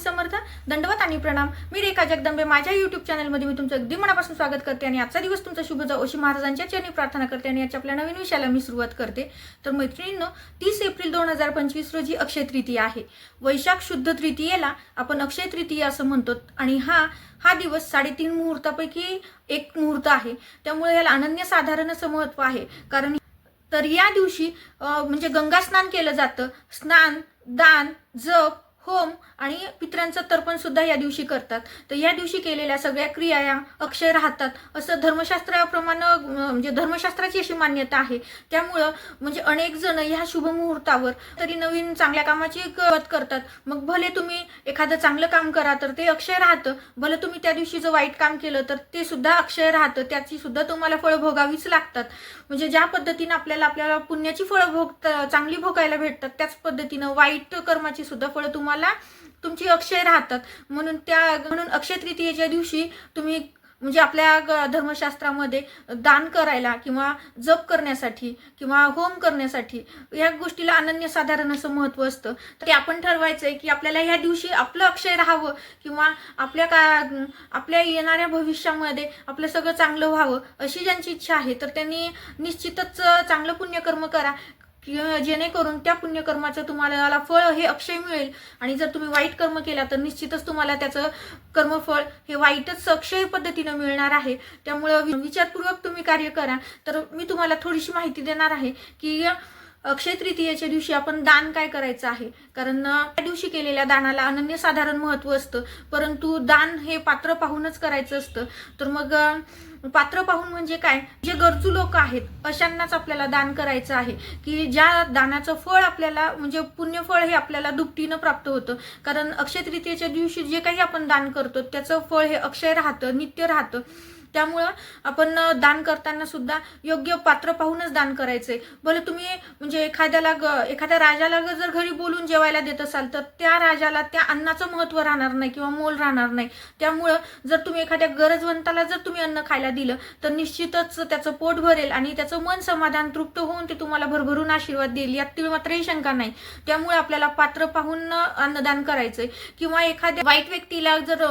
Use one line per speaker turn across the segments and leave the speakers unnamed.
समर्थ दंडवत आणि प्रणाम. मी रेखा जगदंबे माझ्या युट्यूब चॅनलमध्ये मी तुमचं अगदी मनापासून स्वागत करते आणि आजचा दिवस तुमचा शुभ जाऊ अशी महाराजांच्या चरणी प्रार्थना करते आणि याच्या आपल्या नवीन विषयाला मी सुरुवात करते. तर मैत्रिणींनो तीस एप्रिल दोन हजार पंचवीस रोजी अक्षय तृतीया आहे. वैशाख शुद्ध तृतीयेला आपण अक्षय तृतीया असं म्हणतो आणि हा हा दिवस साडेतीन मुहूर्तापैकी एक मुहूर्त आहे. त्यामुळे याला अनन्यसाधारण असं महत्त्व आहे. कारण तर या दिवशी म्हणजे गंगा स्नान केलं जातं. स्नान दान जप होम आणि पितरांचं तर्पण सुद्धा या दिवशी करतात. तर या दिवशी केलेल्या सगळ्या क्रिया या अक्षय राहतात. असं धर्मशास्त्राप्रमाणे म्हणजे धर्मशास्त्राची अशी मान्यता आहे. त्यामुळं म्हणजे अनेक जण ह्या शुभ मुहूर्तावर तरी नवीन चांगल्या कामाची सुरुवात करतात. मग भले तुम्ही एखादं चांगलं काम करा तर ते अक्षय राहतं. भले तुम्ही त्या दिवशी जर वाईट काम केलं तर ते सुद्धा अक्षय राहतं. त्याची सुद्धा तुम्हाला फळं भोगावीच लागतात. म्हणजे ज्या पद्धतीनं आपल्याला आपल्याला पुण्याची फळं भोग चांगली भोगायला भेटतात त्याच पद्धतीनं वाईट कर्माची सुद्धा फळं तुम्हाला तुमची अक्षय राहतात. म्हणून त्या म्हणून अक्षय तृतीयेच्या दिवशी तुम्ही म्हणजे आपल्या धर्मशास्त्रामध्ये दान करायला किंवा जप करण्यासाठी किंवा होम करण्यासाठी या गोष्टीला अनन्यसाधारण असं महत्त्व असतं. तर ते आपण ठरवायचं आहे की आपल्याला ह्या दिवशी आपलं अक्षय राहावं किंवा आपल्या का आपल्या येणाऱ्या भविष्यामध्ये आपलं सगळं चांगलं व्हावं अशी ज्यांची इच्छा आहे तर त्यांनी निश्चितच चांगलं पुण्यकर्म करा. जेणेकरून त्या पुण्यकर्माचं तुम्हाला फळ हे अक्षय मिळेल. आणि जर तुम्ही वाईट कर्म केला तर निश्चितच तुम्हाला त्याचं कर्मफळ हे वाईटच अक्षय पद्धतीनं मिळणार आहे. त्यामुळं विचारपूर्वक तुम्ही कार्य करा. तर मी तुम्हाला थोडीशी माहिती देणार आहे की अक्षय तृतीयेच्या दिवशी आपण दान काय करायचं आहे? कारण त्या दिवशी केलेल्या दानाला अनन्यसाधारण महत्त्व असतं. परंतु दान हे पात्र पाहूनच करायचं असतं. तर मग पात्र पाहून म्हणजे काय? जे गरजू लोक आहेत अशांनाच आपल्याला दान करायचं आहे. की ज्या दानाचं फळ आपल्याला म्हणजे पुण्यफळ हे आपल्याला दुपटीनं प्राप्त होतं. कारण अक्षय तृतीयेच्या दिवशी जे काही आपण दान करतो त्याचं फळ हे अक्षय राहतं नित्य राहतं. त्यामुळं आपण दान करताना सुद्धा योग्य पात्र पाहूनच दान करायचंय भले तुम्ही म्हणजे एखाद्याला ग- एखाद्या राजाला जर घरी बोलून जेवायला देत असाल तर त्या राजाला त्या अन्नाचं महत्त्व राहणार नाही किंवा मोल राहणार नाही. त्यामुळं जर तुम्ही एखाद्या गरजवंताला जर तुम्ही अन्न खायला दिलं तर निश्चितच त्याचं पोट भरेल आणि त्याचं मन समाधान तृप्त होऊन ते तुम्हाला भरभरून आशीर्वाद देईल यात ती मात्रही शंका नाही. त्यामुळे आपल्याला पात्र पाहून अन्नदान करायचंय. किंवा एखाद्या वाईट व्यक्तीला जर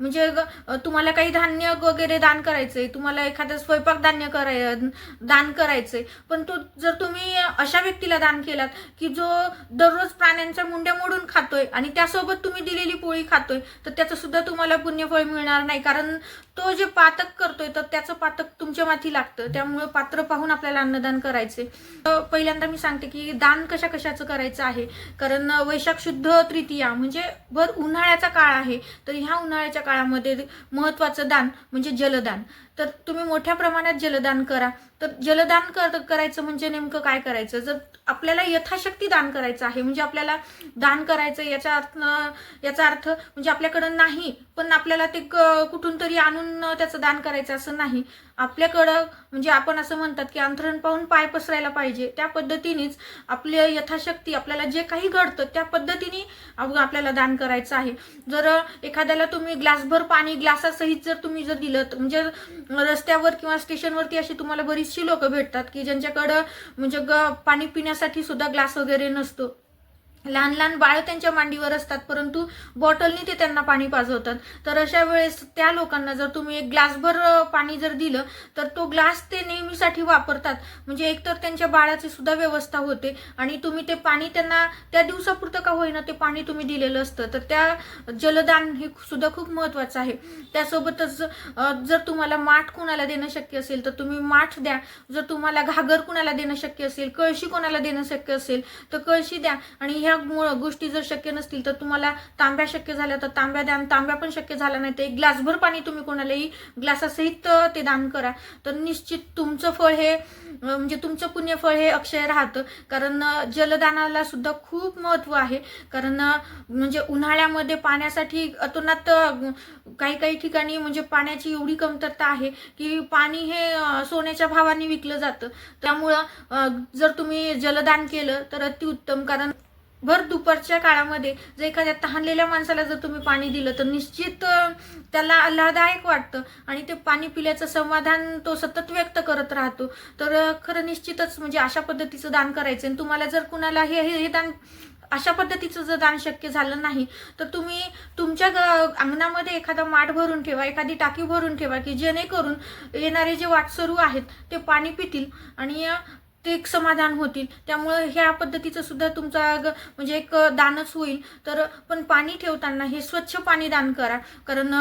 म्हणजे ग- तुम्हाला काही धान्य वगैरे दान करायचंय तुम्हाला एखादं स्वयंपाक धान्य कराय दान करायचंय. पण तो जर तुम्ही अशा व्यक्तीला दान केलात की जो दररोज प्राण्यांच्या मुंड्या मोडून खातोय आणि त्यासोबत तुम्ही दिलेली पोळी खातोय तर त्याचं सुद्धा तुम्हाला पुण्यफळ मिळणार नाही. कारण तो जे पातक करतोय तर त्याचं पातक तुमच्या माथी लागतं. त्यामुळे पात्र पाहून आपल्याला अन्नदान करायचे तर पहिल्यांदा मी सांगते की दान कशा कशाचं करायचं आहे. कारण वैशाख शुद्ध तृतीया म्हणजे भर उन्हाळ्याचा काळ आहे. तर ह्या उन्हाळ्याच्या काळामध्ये महत्वाचं दान म्हणजे जलदान. तर तुम्ही मोठ्या प्रमाणात जलदान करा. तर जलदान कर करायचं म्हणजे नेमकं काय करायचं? जर आपल्याला यथाशक्ती दान करायचं आहे म्हणजे आपल्याला दान करायचं याचा अर्थ याचा अर्थ म्हणजे आपल्याकडं नाही पण आपल्याला ते क- कुठून तरी आणून त्याचं दान करायचं असं नाही. आपल्याकडं म्हणजे आपण असं म्हणतात की अंथरण पाहून पाय पसरायला पाहिजे. त्या पद्धतीनेच आपल्या यथाशक्ती आपल्याला जे काही घडतं त्या पद्धतीने आपल्याला दान करायचं आहे. जर एखाद्याला तुम्ही ग्लासभर पाणी ग्लासासहित जर तुम्ही जर दिलं तर म्हणजे रस्त्यावर किंवा स्टेशनवरती अशी तुम्हाला बरीच बरीचशी लोक भेटतात की ज्यांच्याकडं म्हणजे ग- पाणी पिण्यासाठी सुद्धा ग्लास वगैरे नसतो. लहान लहान बाळ त्यांच्या मांडीवर असतात परंतु बॉटलनी ते त्यांना पाणी पाजवतात. तर अशा वेळेस त्या लोकांना जर तुम्ही एक ग्लासभर पाणी जर दिलं तर तो ग्लास ते नेहमीसाठी वापरतात. म्हणजे एकतर त्यांच्या बाळाची सुद्धा व्यवस्था होते आणि तुम्ही ते पाणी त्यांना त्या दिवसापुरतं का होईना ते पाणी तुम्ही दिलेलं असतं. तर त्या जलदान हे सुद्धा खूप महत्वाचं आहे. त्यासोबतच जर तुम्हाला माठ कुणाला देणं शक्य असेल तर तुम्ही माठ द्या. जर तुम्हाला घागर कुणाला देणं शक्य असेल कळशी कोणाला देणं शक्य असेल तर कळशी द्या. आणि ह्या मु- गोष्टी जर शक्य नसतील तर तुम्हाला तांब्या शक्य झाल्या तर तांब्या द्या तांब्या पण शक्य झाला नाही तर एक ग्लासभर पाणी तुम्ही कोणालाही ग्लासासहित ते दान करा. तर निश्चित तुमचं फळ हे म्हणजे तुमचं पुण्यफळ हे अक्षय राहतं. कारण जलदानाला सुद्धा खूप महत्त्व आहे. कारण म्हणजे उन्हाळ्यामध्ये पाण्यासाठी अतोनात काही काही ठिकाणी म्हणजे पाण्याची एवढी कमतरता आहे की पाणी हे सोन्याच्या भावाने विकलं जातं. त्यामुळं जर तुम्ही जलदान केलं तर अतिउत्तम. कारण भर दुपारच्या काळामध्ये जर एखाद्या तहानलेल्या माणसाला जर तुम्ही पाणी दिलं तर निश्चित त्याला आल्हादायक वाटतं. आणि ते पाणी पिल्याचं समाधान तो सतत व्यक्त करत राहतो. तर खरं निश्चितच म्हणजे अशा पद्धतीचं दान करायचं. आणि तुम्हाला जर कुणाला हे हे हे दान अशा पद्धतीचं जर दान शक्य झालं नाही तर तुम्ही तुमच्या ग- अंगणामध्ये एखादा माठ भरून ठेवा एखादी टाकी भरून ठेवा की जेणेकरून येणारे जे वाटसरू आहेत ते पाणी पितील. आणि ते एक समाधान होतील. त्यामुळं ह्या पद्धतीचं सुद्धा तुमचा म्हणजे एक दानच होईल. तर पण पाणी ठेवताना हे स्वच्छ पाणी दान करा. कारण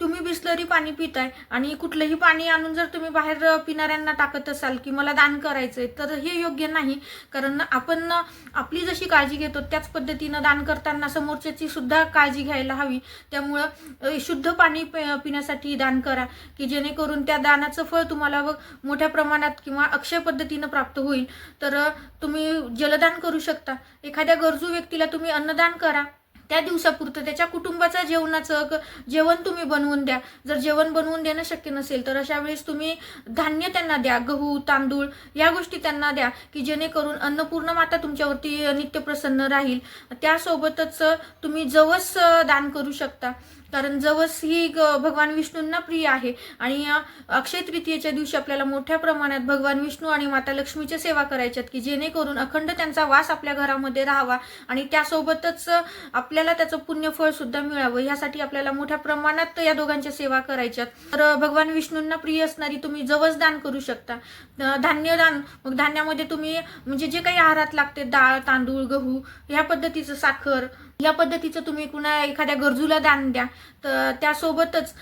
तुम्ही बिसलरी पाणी पिताय आणि कुठलंही पाणी आणून जर तुम्ही बाहेर पिणाऱ्यांना टाकत असाल की मला दान करायचंय तर हे योग्य नाही. कारण आपण आपली जशी काळजी घेतो त्याच पद्धतीनं दान करताना समोरच्याची सुद्धा काळजी घ्यायला हवी. त्यामुळं शुद्ध पाणी पि- पिण्यासाठी दान करा की जेणेकरून त्या दानाचं फळ तुम्हाला मोठ्या प्रमाणात किंवा अक्षय पद्धतीनं प्राप्त होईल होईल. तर तुम्ही जलदान करू शकता. एखाद्या गरजू व्यक्तीला तुम्ही अन्नदान करा. त्या दिवसापुरतं त्याच्या कुटुंबाचं जेवणाचं जेवण तुम्ही बनवून द्या. जर जेवण बनवून देणं शक्य नसेल तर अशा वेळेस तुम्ही धान्य त्यांना द्या. गहू तांदूळ या गोष्टी त्यांना द्या की जेणेकरून अन्नपूर्ण माता तुमच्यावरती नित्य प्रसन्न राहील. त्यासोबतच तुम्ही जवस दान करू शकता. कारण जवस ही ग- भगवान विष्णूंना प्रिय आहे. आणि अक्षय तृतीयेच्या दिवशी आपल्याला मोठ्या प्रमाणात भगवान विष्णू आणि माता लक्ष्मीच्या सेवा करायच्यात की जेणेकरून अखंड त्यांचा वास आपल्या घरामध्ये राहावा आणि त्यासोबतच आपल्याला त्याचं पुण्यफळ सुद्धा मिळावं ह्यासाठी आपल्याला मोठ्या प्रमाणात या दोघांच्या सेवा करायच्यात. तर भगवान विष्णूंना प्रिय असणारी तुम्ही जवस दान करू शकता. धान्यदान धान्य दान मग धान्यामध्ये तुम्ही म्हणजे जे काही आहारात लागते डाळ तांदूळ गहू ह्या पद्धतीचं साखर या पद्धतीचं तुम्ही कुणा एखाद्या गरजूला दान द्या. तर त्यासोबतच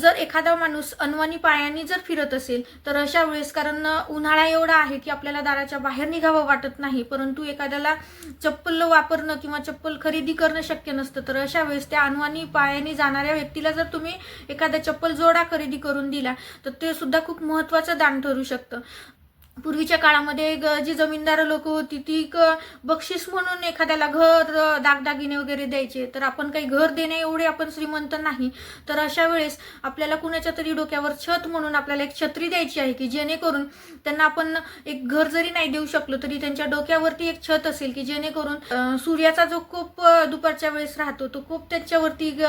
जर एखादा माणूस अनवानी पायाने जर फिरत असेल तर अशा वेळेस कारण उन्हाळा एवढा आहे की आपल्याला दाराच्या बाहेर निघावं वाटत नाही. परंतु एखाद्याला चप्पल वापरणं किंवा चप्पल खरेदी करणं शक्य नसतं. तर अशा वेळेस त्या अनवानी पायाने जाणाऱ्या व्यक्तीला जर तुम्ही एखादा चप्पल जोडा खरेदी करून दिला तर ते सुद्धा खूप महत्त्वाचं दान ठरू शकतं. पूर्वीच्या काळामध्ये ग- जी जमीनदार लोक होती ती बक्षीस म्हणून एखाद्याला घर दागदागिने वगैरे द्यायचे. तर आपण काही घर देणे एवढे आपण श्रीमंत नाही. तर अशा वेळेस आपल्याला कुणाच्या तरी डोक्यावर छत म्हणून आपल्याला एक छत्री द्यायची आहे की जेणेकरून त्यांना आपण एक घर जरी नाही देऊ शकलो तरी त्यांच्या डोक्यावरती एक छत असेल की जेणेकरून सूर्याचा जो कोप दुपारच्या वेळेस राहतो तो कोप त्यांच्यावरती ग-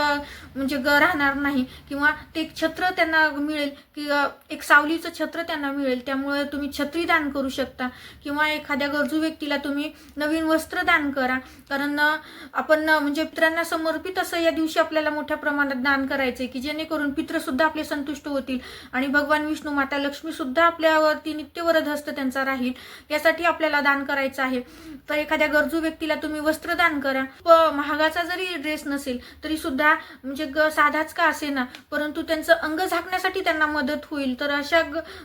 म्हणजे ग राहणार नाही. किंवा ते एक छत्र त्यांना मिळेल की एक सावलीचं छत्र त्यांना मिळेल. त्यामुळे तुम्ही छत्री दान करू शकता. किंवा एखाद्या गरजू व्यक्तीला तुम्ही नवीन वस्त्र दान करा. कारण आपण म्हणजे पित्रांना समर्पित असं या दिवशी आपल्याला मोठ्या प्रमाणात दान करायचंय की जेणेकरून पित्रसुद्धा आपले संतुष्ट होतील आणि भगवान विष्णू माता लक्ष्मी सुद्धा आपल्यावरती नित्यवरद हस्त त्यांचा राहील यासाठी आपल्याला दान करायचं आहे. तर एखाद्या गरजू व्यक्तीला तुम्ही वस्त्र दान करा. महागाचा जरी ड्रेस नसेल तरी सुद्धा म्हणजे ग- साधाच का असे ना परंतु त्यांचं अंग झाकण्यासाठी त्यांना मदत होईल. तर अशा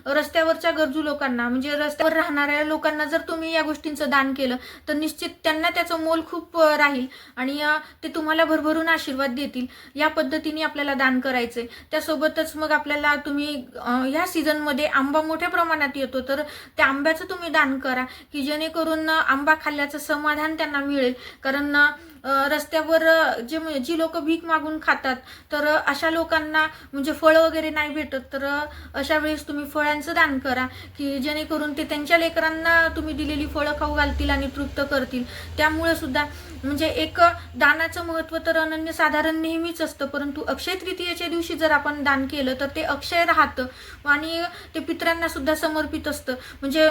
रस्त्यावरच्या गरजू लोकांना म्हणजे म्हणजे रस्त्यावर राहणाऱ्या लोकांना जर तुम्ही या गोष्टींचं दान केलं तर निश्चित त्यांना त्याचं मोल खूप राहील. आणि ते तुम्हाला भरभरून आशीर्वाद देतील. या पद्धतीने आपल्याला दान करायचंय. त्यासोबतच मग आपल्याला तुम्ही ह्या सीझनमध्ये आंबा मोठ्या प्रमाणात येतो तर त्या आंब्याचं तुम्ही दान करा की जेणेकरून आंबा खाल्ल्याचं समाधान त्यांना मिळेल. कारण रस्त्यावर जे जी लोक भीक मागून खातात तर अशा लोकांना म्हणजे फळं वगैरे नाही भेटत तर अशा वेळेस तुम्ही फळांचं दान करा की जेणेकरून ते त्यांच्या लेकरांना तुम्ही दिलेली फळं खाऊ घालतील आणि तृप्त करतील. त्यामुळे सुद्धा म्हणजे एक दानाचं महत्त्व तर अनन्य साधारण नेहमीच असतं परंतु अक्षय तृतीयेच्या दिवशी जर आपण दान केलं तर ते अक्षय राहतं आणि ते पित्रांना सुद्धा समर्पित असतं. म्हणजे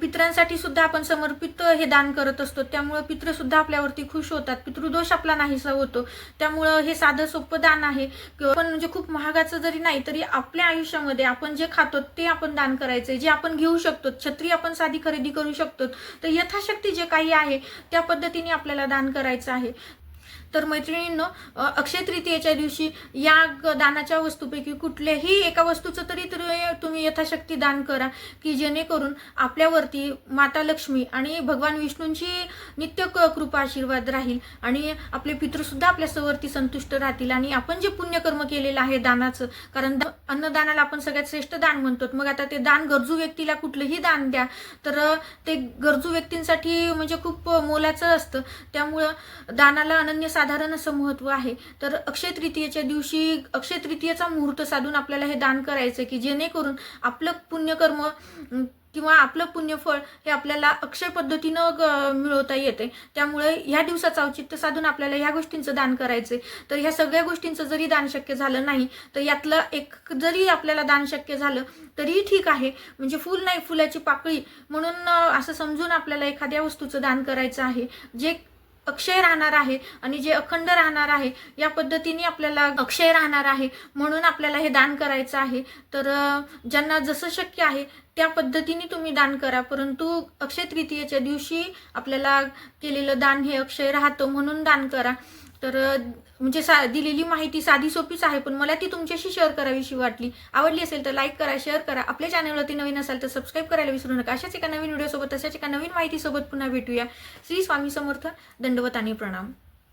पित्रांसाठी सुद्धा आपण समर्पित हे दान करत असतो. त्यामुळं पित्र सुद्धा आपल्यावरती खुश होतात. पितृदोष आपला नाहीसा होतो. त्यामुळं हे साधं सोपं दान आहे. पण म्हणजे खूप महागाचं जरी नाही तरी आपल्या आयुष्यामध्ये आपण जे खातो ते आपण दान करायचंय. जे आपण घेऊ शकतो छत्री आपण साधी खरेदी करू शकतो. तर यथाशक्ती जे काही आहे त्या पद्धतीने आपल्याला दान करायचं आहे. तर मैत्रिणींनो अक्षय तृतीयेच्या दिवशी या दानाच्या वस्तूपैकी कुठल्याही एका वस्तूचं तरी तरी तुम्ही यथाशक्ती दान करा की जेणेकरून आपल्यावरती माता लक्ष्मी आणि भगवान विष्णूंची नित्य क- कृपा आशीर्वाद राहील आणि आपले पितृसुद्धा आपल्यावरती संतुष्ट राहतील आणि आपण जे पुण्यकर्म केलेलं आहे दानाचं कारण द- अन्नदानाला आपण सगळ्यात श्रेष्ठ दान म्हणतो मग आता ते दान गरजू व्यक्तीला कुठलंही दान द्या तर ते गरजू व्यक्तींसाठी म्हणजे खूप मोलाचं असतं. त्यामुळं दानाला अनन्य साधारण असं महत्त्व आहे. तर अक्षय तृतीयेच्या दिवशी अक्षय तृतीयेचा मुहूर्त साधून आपल्याला हे दान करायचं की जेणेकरून आपलं पुण्यकर्म किंवा आपलं पुण्यफळ हे आपल्याला अक्षय पद्धतीनं ग- मिळवता येते. त्यामुळे ह्या दिवसाचं औचित्य साधून आपल्याला ह्या गोष्टींचं दान करायचं तर ह्या सगळ्या गोष्टींचं जरी दान शक्य झालं नाही तर यातलं एक जरी आपल्याला दान शक्य झालं तरीही ठीक आहे. म्हणजे फुल नाही फुलाची पाकळी म्हणून असं समजून आपल्याला एखाद्या वस्तूचं दान करायचं आहे. जे अक्षय राहणार आहे आणि जे अखंड राहणार आहे या पद्धतीने आपल्याला अक्षय राहणार आहे म्हणून आपल्याला हे दान करायचं आहे. तर ज्यांना जसं शक्य आहे त्या पद्धतीने तुम्ही दान करा. परंतु अक्षय तृतीयेच्या दिवशी आपल्याला केलेलं दान हे अक्षय राहतं म्हणून दान करा. तर म्हणजे सा दिलेली माहिती साधी सोपीच आहे पण मला ती तुमच्याशी शेअर करावीशी वाटली. आवडली असेल तर लाईक करा शेअर करा. आपल्या चॅनलवरती नवीन असाल तर सबस्क्राईब करायला विसरू नका. अशाच एका नवीन व्हिडिओसोबत तशाच एका नवीन माहितीसोबत पुन्हा भेटूया. श्री स्वामी समर्थ दंडवत आणि प्रणाम.